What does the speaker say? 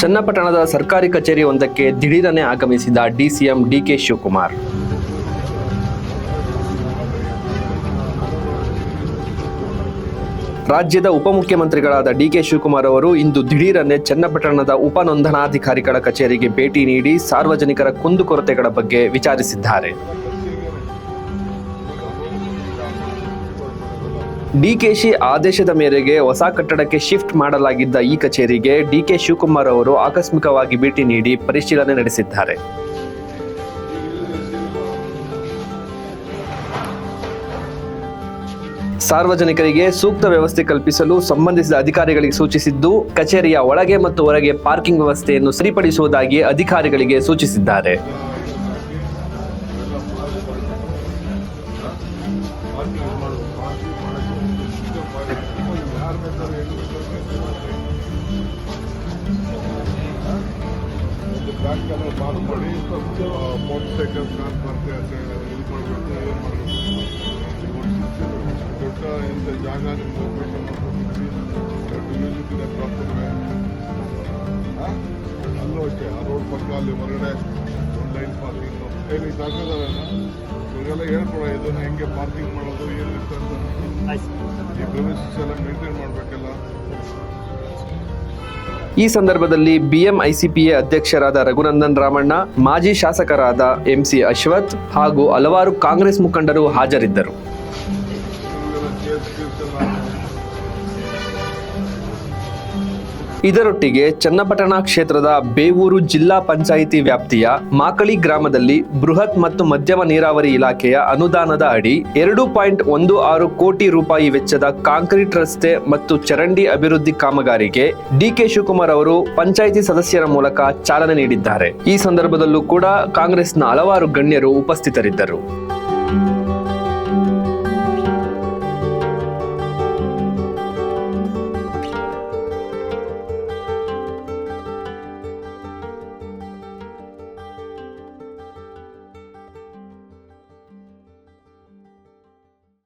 ಚನ್ನಪಟ್ಟಣದ ಸರ್ಕಾರಿ ಕಚೇರಿ ಒಂದಕ್ಕೆ ದಿಢೀರನೆ ಆಗಮಿಸಿದ ಡಿಸಿಎಂ ಡಿಕೆ ಶಿವಕುಮಾರ್. ರಾಜ್ಯದ ಉಪಮುಖ್ಯಮಂತ್ರಿಗಳಾದ ಡಿಕೆ ಶಿವಕುಮಾರ್ ಅವರು ಇಂದು ದಿಢೀರನೆ ಚನ್ನಪಟ್ಟಣದ ಉಪನೋಂದಣಾಧಿಕಾರಿಗಳ ಕಚೇರಿಗೆ ಭೇಟಿ ನೀಡಿ ಸಾರ್ವಜನಿಕರ ಕುಂದುಕೊರತೆಗಳ ಬಗ್ಗೆ ವಿಚಾರಿಸಿದ್ದಾರೆ. ಡಿಕೆಶಿ ಆದೇಶದ ಮೇರೆಗೆ ಹೊಸ ಕಟ್ಟಡಕ್ಕೆ ಶಿಫ್ಟ್ ಮಾಡಲಾಗಿದ್ದ ಈ ಕಚೇರಿಗೆ ಡಿಕೆ ಶಿವಕುಮಾರ್ ಅವರು ಆಕಸ್ಮಿಕವಾಗಿ ಭೇಟಿ ನೀಡಿ ಪರಿಶೀಲನೆ ನಡೆಸಿದ್ದಾರೆ. ಸಾರ್ವಜನಿಕರಿಗೆ ಸೂಕ್ತ ವ್ಯವಸ್ಥೆ ಕಲ್ಪಿಸಲು ಸಂಬಂಧಿಸಿದ ಅಧಿಕಾರಿಗಳಿಗೆ ಸೂಚಿಸಿದ್ದು, ಕಚೇರಿಯ ಒಳಗೆ ಮತ್ತು ಹೊರಗೆ ಪಾರ್ಕಿಂಗ್ ವ್ಯವಸ್ಥೆಯನ್ನು ಸರಿಪಡಿಸುವುದಾಗಿ ಅಧಿಕಾರಿಗಳಿಗೆ ಸೂಚಿಸಿದ್ದಾರೆ. ಬ್ಯಾಂಕ್ ಎಲ್ಲ ಮಾರು ಮಾಡಿ ಮೋಟರ್ ಸೈಕಲ್ ಕಾರ್ ಬರ್ತೆ ಅಂತ ಇದು ಏನು ದೊಡ್ಡ ಇಂಥ ಜಾಗ ಮ್ಯೂಸಿಕ್ ಇದೆ ಪ್ರಾಪರ್ ಅಲ್ಲೂ ಅಷ್ಟೇ, ಆ ರೋಡ್ ಪಕ್ಕ ಅಲ್ಲಿ ಹೊರಗಡೆ ಲೈನ್ ಪಾರ್ಕಿಂಗ್ ಏನು ಇವಾಗೆಲ್ಲ ಹೇಳ್ಕೊಡ ಇದನ್ನು ಹೆಂಗೆ ಪಾರ್ಕಿಂಗ್ ಮಾಡೋದು ಏನಿರುತ್ತೆ ಅಂತ. ಈ ಪ್ರಮಿಸಸ್ ಎಲ್ಲ ಮೇಂಟೈನ್ ಮಾಡಬೇಕಲ್ಲ. ಈ ಸಂದರ್ಭದಲ್ಲಿ ಬಿಎಂಐಸಿಪಿಎ ಅಧ್ಯಕ್ಷರಾದ ರಘುನಂದನ್ ರಾಮಣ್ಣ ಮಾಜಿ ಶಾಸಕರಾದ ಎಂಸಿ ಅಶ್ವಥ್ ಹಾಗೂ ಹಲವಾರು ಕಾಂಗ್ರೆಸ್ ಮುಖಂಡರು ಹಾಜರಿದ್ದರು. ಇದರೊಟ್ಟಿಗೆ ಚನ್ನಪಟ್ಟಣ ಕ್ಷೇತ್ರದ ಬೇವೂರು ಜಿಲ್ಲಾ ಪಂಚಾಯಿತಿ ವ್ಯಾಪ್ತಿಯ ಮಾಕಳಿ ಗ್ರಾಮದಲ್ಲಿ ಬೃಹತ್ ಮತ್ತು ಮಧ್ಯಮ ನೀರಾವರಿ ಇಲಾಖೆಯ ಅನುದಾನದ ಅಡಿ ಎರಡು ಪಾಯಿಂಟ್ ಒಂದು ಆರು ಕೋಟಿ ರೂಪಾಯಿ ವೆಚ್ಚದ ಕಾಂಕ್ರೀಟ್ ರಸ್ತೆ ಮತ್ತು ಚರಂಡಿ ಅಭಿವೃದ್ಧಿ ಕಾಮಗಾರಿಗೆ ಡಿಕೆ ಶಿವಕುಮಾರ್ ಅವರು ಪಂಚಾಯಿತಿ ಸದಸ್ಯರ ಮೂಲಕ ಚಾಲನೆ ನೀಡಿದ್ದಾರೆ. ಈ ಸಂದರ್ಭದಲ್ಲೂ ಕೂಡ ಕಾಂಗ್ರೆಸ್ನ ಹಲವಾರು ಗಣ್ಯರು ಉಪಸ್ಥಿತರಿದ್ದರು.